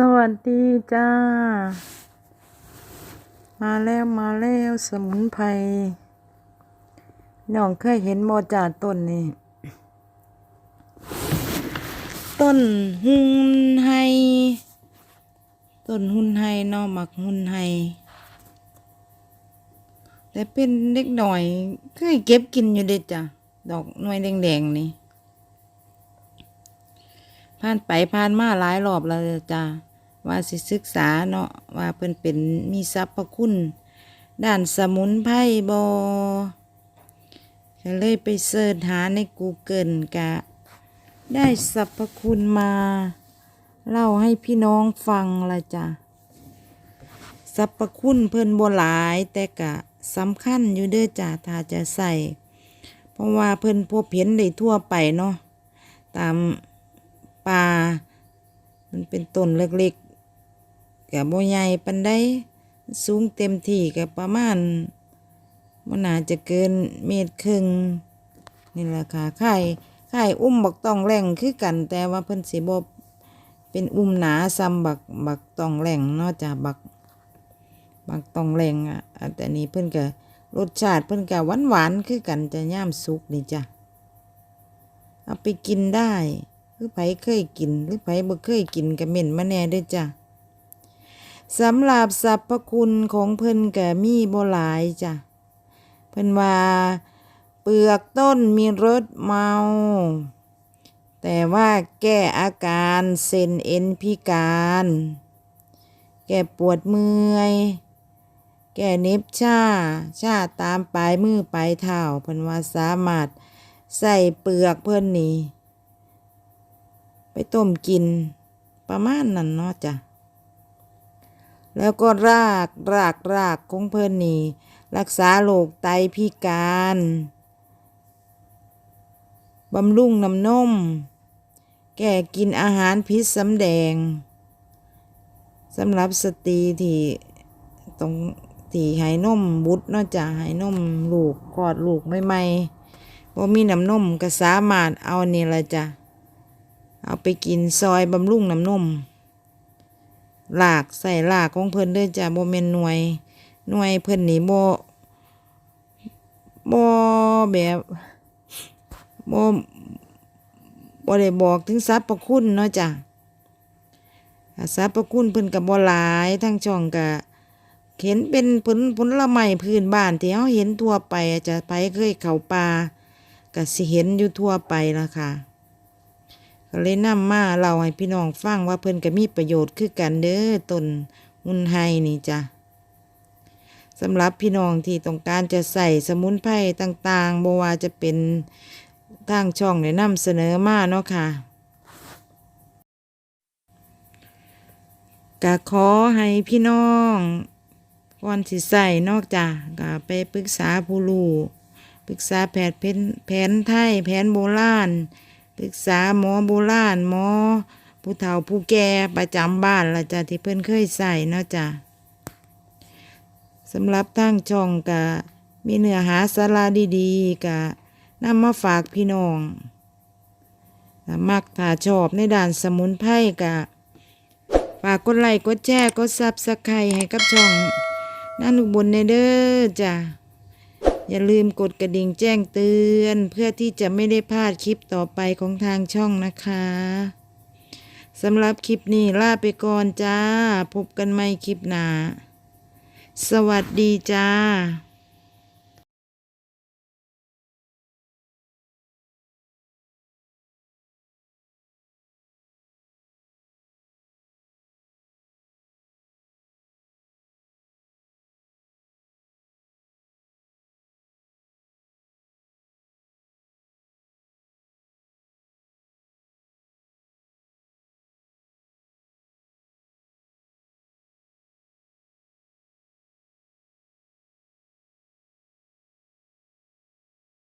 สวัสดีจ้า มาแล้วมาแล้วสมุนไพรน้องเคยเห็นโมจาต้นนี่ ต้นหุ่นไฮต้นหุ่นไฮนอหมักหุ่นไฮแต่เป็นเด็กหน่อยเคยเก็บกินอยู่เด็ดจ้ะ ดอกหน่วยแดงๆนี่ผ่านไปผ่านมาหลายรอบแล้วจ้า ว่าสิศึกษาเนาะว่าเพิ่นเป็นมีสรรพคุณ ด้านสมุนไพรบอก็เลยไปเสิร์ชหาใน Google กะ ได้สรรพคุณมา เล่าให้พี่น้องฟังละจ้ะสรรพคุณเพิ่นบ่หลายแต่กะสำคัญอยู่เด้อจ้ะถ้าจะใส่เพราะว่าเพิ่นพบเห็นได้ทั่วไปเนาะตามป่ามันเป็นต้นเล็ก กับโบใหญ่ปันได้สูงเต็มที่กับประมาณมันน่าจะเกินเมตรครึ่งนี่แหละค่ะไข่ไข่อุ้มบักตองแหล่งคือกันแต่ว่าเพิ่นสิบบเป็นอุ้มหนาซ้ำบักบักตองแหล่งนอกจากบักบักตองแหล่งอะแต่นี้เพิ่นก็รสชาติเพิ่นก็หวานหวานคือกันจะย่ามสุกนี่จ้ะเอาไปกินได้ หรือไผเคยกิน หรือไผบ่เคยกินก็เม่นมาแน่ด้วยจ้ะ สำหรับสรรพคุณของเพิ่นก็มีบ่หลายจ้ะ เพิ่นว่าเปลือกต้นมีรสเมา แต่ว่าแก้อาการเส้นเอ็นพิการ แก้ปวดเมื่อย แก้เน็บชา ชาตามปลายมือปลายเท้าเพิ่นว่าสามารถใส่เปลือกเพิ่นนี่ไปต้มกินประมาณนั้นเนาะจ้ะ แล้วก็รากรากรากของเพิ่นนี่ รักษาโรคไตพิการบำรุงน้ำนม แก้กินอาหารพิษสำแดงสำหรับสตรีที่ต้องที่ให้นมบุตรนาะจ้ะให้นมลูกกอดลูกใหม่ๆบ่มีน้ำนมก็สามารถเอาอันนี่ละจ้ะ เอาไปกินซอยบำรุงน้ำนม หลากใส่หลากของเพิ่นเด้อจ้ะบ่แม่นหน่วย หน่วยเพิ่นนี่บ่บ่แบบบ่บ่ได้บอกถึงสรรพคุณเนาะจ้ะอ่าสรรพคุณเพิ่นก็บ่หลายทั้งช่องก็เห็นเป็นผลผละไม้พื้นบ้านที่เฮาเห็นทั่วไปจะไปเคยเข้าป่าก็สิเห็นอยู่ทั่วไปล่ะค่ะ ก็เลยนำมาเล่าให้พี่น้องฟังว่าเพิ่นก็มีประโยชน์คือกันเด้อต้นหุ่นไฮนี่จ้ะสำหรับพี่น้องที่ต้องการจะใส่สมุนไพรต่างๆบว่าจะเป็นทางช่องได้นำเสนอมาเนาะค่ะก็ขอให้พี่น้องก่อนสิใส่นอกจากก็ไปปรึกษาผู้รู้ปรึกษาแพทย์แผนแผนไทยแผนโบราณ ปรึกษาหมอโบราณหมอผู้เฒ่าผู้แก่ประจำบ้านละจ้ะที่เพิ่อนเคยใส่เนาะจ้ะสำหรับทางช่องกะมีเนื้อหาสาระดีๆกะนำมาฝากพี่น้องถ้ามักถ้าชอบในด้านสมุนไพรกะฝากกดไลค์กดแชร์กดซับสไครต์ให้กับช่องนั่นอุบลในเด้อจ้ะ อย่าลืมกดกระดิ่งแจ้งเตือน เพื่อที่จะไม่ได้พลาดคลิปต่อไปของทางช่องนะคะสำหรับคลิปนี้ลาไปก่อนจ้า พบกันใหม่คลิปหน้า สวัสดีจ้า